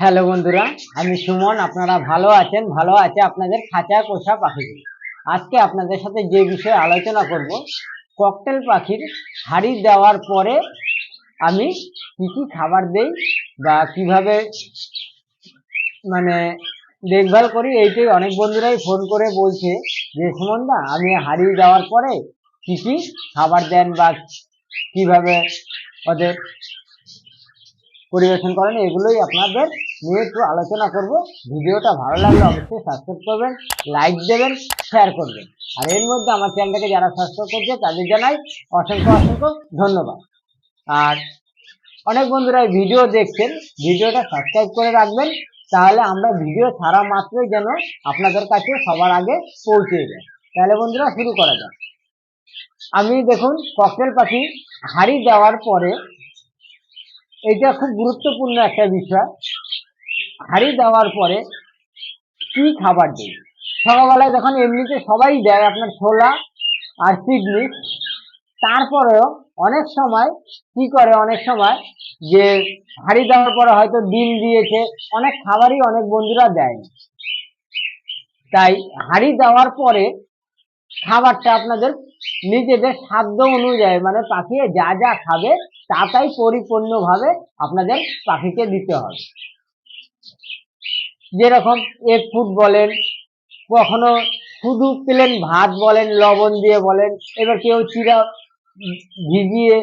Hello বন্ধুরা, আমি সুমন, আপনারা ভালো আছেন? ভালো আছে আপনাদের খাঁচা পোষা পাখিগুলো আজকে আপনাদের সাথে যে বিষয়ে আলোচনা করব, ককটেল পাখির হাড়ি দেওয়ার পরে আমি কি কি খাবার দেই বা কীভাবে মানে দেখভাল করি, এইটাই অনেক বন্ধুরাই ফোন করে বলছে যে সুমনদা আমি হাড়ি দেওয়ার পরে কি কি খাবার দেন বা কীভাবে ওদের পরিবেশন করেন, এগুলোই আপনাদের নিয়ে একটু আলোচনা করব। ভিডিওটা ভালো লাগলে অবশ্যই সাবস্ক্রাইব করবেন লাইক দেবেন শেয়ার করবেন। আর এর মধ্যে আমার চ্যানেলটাকে যারা সাবস্ক্রাইব করছে, তাদের জানাই অসংখ্য অসংখ্য ধন্যবাদ। আর অনেক বন্ধুরা ভিডিও দেখছেন, ভিডিওটা সাবস্ক্রাইব করে রাখবেন, তাহলে আমরা ভিডিও ছাড়া মাত্রই যেন আপনাদের কাছে সবার আগে পৌঁছে যায়। তাহলে বন্ধুরা শুরু করা যাক। আমি দেখুন ককটেল পাখি হাড়ি দেওয়ার পরে এটা খুব গুরুত্বপূর্ণ একটা বিষয়। হাড়ি দেওয়ার পরে কি খাবার দিই? সকালবেলায় যখন এমনিতে সবাই দেয় আপনার ছোলা আর সিডনি তারপরেও অনেক সময় কি করে? অনেক সময় যে হাড়ি দেওয়ার পরে হয়তো ডিম দিয়েছে, অনেক খাবারই অনেক বন্ধুরা দেয় তাই হাড়ি দেওয়ার পরে খাবারটা আপনাদের নিজেদের সাধ্য অনুযায়ী মানে পাখি যা যা খাবে তাতাই পরিপূর্ণভাবে আপনাদের পাখিকে দিতে হবে। যেরকম এক ফুট বলেন, কখনো শুধু পেলেন ভাত বলেন, লবণ দিয়ে বলেন, এবার কেউ চিরা ভিজিয়ে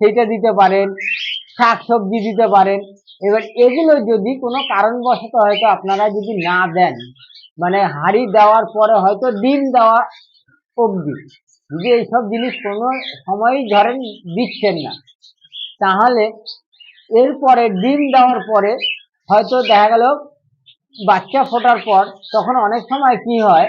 সেটা দিতে পারেন শাক সবজি দিতে পারেন, এবার এগুলো যদি কোনো কারণবশত হয়তো আপনারা যদি না দেন মানে হাঁড়ি দেওয়ার পরে হয়তো ডিম দেওয়া অবধি, যদি এইসব জিনিস কোনো সময়ই ধরেন দিচ্ছেন না তাহলে এরপরে ডিম দেওয়ার পরে হয়তো দেখা গেল বাচ্চা ফোটার পর তখন অনেক সময় কি হয়,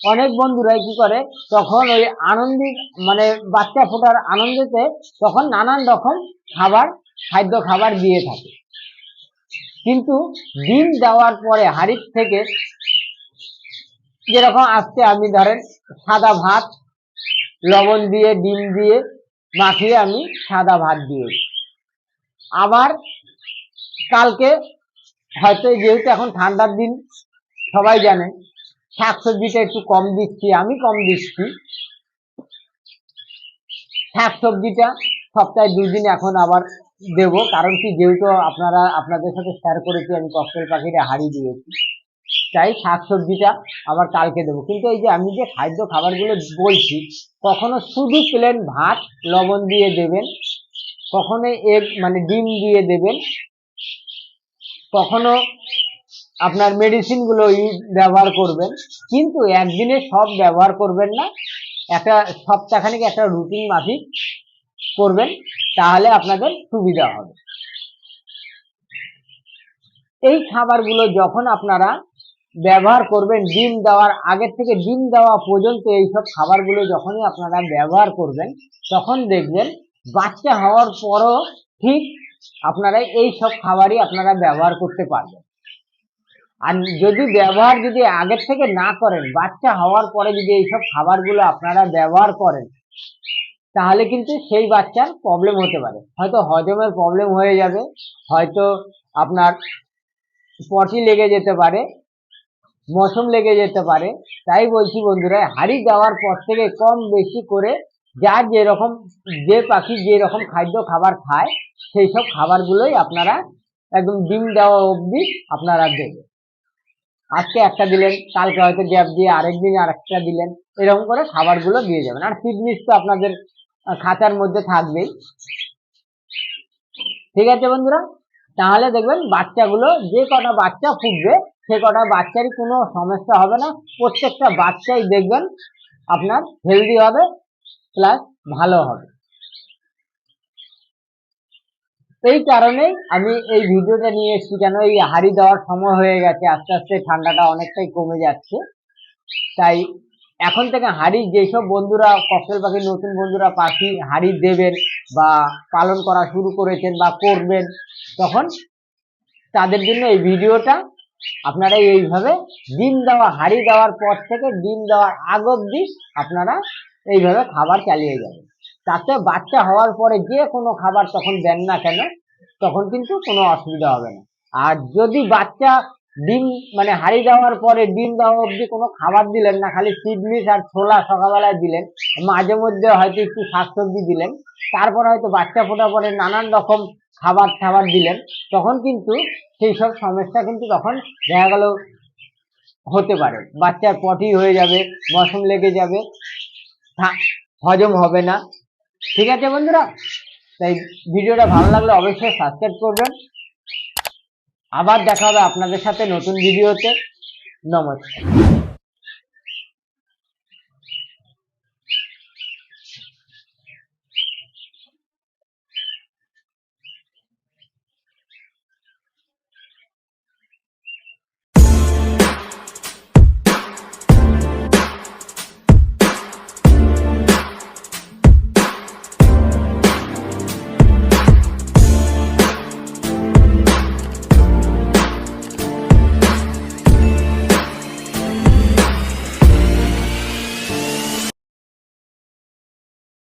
অনেক বন্ধুরাই কি করে, তখন ওই আনন্দিত মানে বাচ্চা ফোটার আনন্দেতে তখন নানান রকম খাবার, খাদ্য খাবার দিয়ে থাকে। কিন্তু ডিম দেওয়ার পরে হাড়ির থেকে যেরকম আজকে আমি ধরেন সাদা ভাত, লবণ দিয়ে, ডিম দিয়ে মাখিয়ে আমি সাদা ভাত দিয়েছি আবার কালকে হয়তো যেহেতু এখন ঠান্ডার দিন, সবাই জানে, শাকসবজিটা একটু কম দিচ্ছি, আমি কম দিচ্ছি। শাকসবজিটা সপ্তাহে দুই দিন এখন আবার দেব, কারণ কি যেহেতু আপনারা, আপনাদের সাথে শেয়ার করেছি, আমি কষ্টের পাখিটা হারিয়ে দিয়েছি। তাই শাকসবজিটা আবার কালকে দেবো। কিন্তু এই যে আমি যে খাদ্য খাবারগুলো বলছি, কখনো শুধু প্লেন ভাত, লবণ দিয়ে দেবেন কখনো এগ মানে ডিম দিয়ে দেবেন, কখনো আপনার মেডিসিনগুলো ব্যবহার করবেন, কিন্তু একদিনে সব ব্যবহার করবেন না। একটা সপ্তাহখানিক একটা রুটিন মাফিক করবেন, তাহলে আপনাদের সুবিধা হবে। এই খাবারগুলো যখন আপনারা ব্যবহার করবেন, ডিম দেওয়ার আগের থেকে ডিম দেওয়া পর্যন্ত এইসব খাবারগুলো যখনই আপনারা ব্যবহার করবেন, তখন দেখবেন বাচ্চা হওয়ার পরও ঠিক আপনারা এই সব খাবারই আপনারা ব্যবহার করতে পারবেন। আর যদি ব্যবহার যদি আগের থেকে না করেন, বাচ্চা হওয়ার পরে যদি এইসব খাবারগুলো আপনারা ব্যবহার করেন, তাহলে কিন্তু সেই বাচ্চার প্রবলেম হতে পারে। হয়তো হজমের প্রবলেম হয়ে যাবে, হয়তো আপনার পটি লেগে যেতে পারে মশম লেগে যেতে পারে। তাই বলছি বন্ধুরা, হাড়ি দেওয়ার পর থেকে কম বেশি করে যার যেরকম, যে পাখি যেরকম খাদ্য খাবার খায়, সেই সব খাবারগুলোই আপনারা একদম ডিম দেওয়া অবধি আপনারা দেবেন। আজকে একটা দিলেন, কালকে হয়তো গ্যাপ দিয়ে আরেকদিন আরেকটা দিলেন, এরকম করে খাবারগুলো দিয়ে যাবেন। আর ফিটনেস তো আপনাদের খাঁচার মধ্যে থাকবেই। ঠিক আছে বন্ধুরা? তাহলে দেখবেন বাচ্চাগুলো, যে কটা বাচ্চা ফুটবে, সে কটা বাচ্চারই কোনো সমস্যা হবে না। প্রত্যেকটা বাচ্চাই দেখবেন আপনার হেলদি হবে। প্লাস ভালো হবে। এই কারণেই আমি এই ভিডিওটা নিয়ে এসেছি কেন? এই হাড়ি দেওয়ার সময় হয়ে গেছে, আস্তে আস্তে ঠান্ডাটা অনেকটাই কমে যাচ্ছে। তাই এখন থেকে হাড়ি যেসব বন্ধুরা ককটেল পাখি, নতুন বন্ধুরা পাখি হাড়ি দেবেন বা পালন করা শুরু করেছেন বা করবেন, তখন তাদের জন্য এই ভিডিওটা আপনারা এইভাবে ডিম দেওয়া, হাড়ি দেওয়ার পর থেকে ডিম দেওয়ার আগ অব্দি আপনারা এইভাবে খাবার চালিয়ে যাবে। তাতে বাচ্চা হওয়ার পরে যে কোনো খাবার তখন দেন না কেন, তখন কিন্তু কোনো অসুবিধা হবে না। আর যদি বাচ্চা ডিম মানে হারিয়ে যাওয়ার পরে ডিম দেওয়া অবধি কোনো খাবার দিলেন না, খালি সিডলিস আর ছোলা সকালবেলায় দিলেন, মাঝে মধ্যে হয়তো একটু শাকসবজি দিলেন, তারপর হয়তো বাচ্চা ফোটার পরে নানান রকম খাবার খাবার দিলেন, তখন কিন্তু সেই সব সমস্যা কিন্তু তখন দেখা গেল হতে পারে। বাচ্চার পটি হয়ে যাবে মশম লেগে যাবে হজম হবে না। ঠিক আছে বন্ধুরা? তাই ভিডিওটা ভালো লাগলে অবশ্যই সাবস্ক্রাইব করবেন। আবার দেখা হবে আপনাদের সাথে নতুন ভিডিওতে। নমস্কার।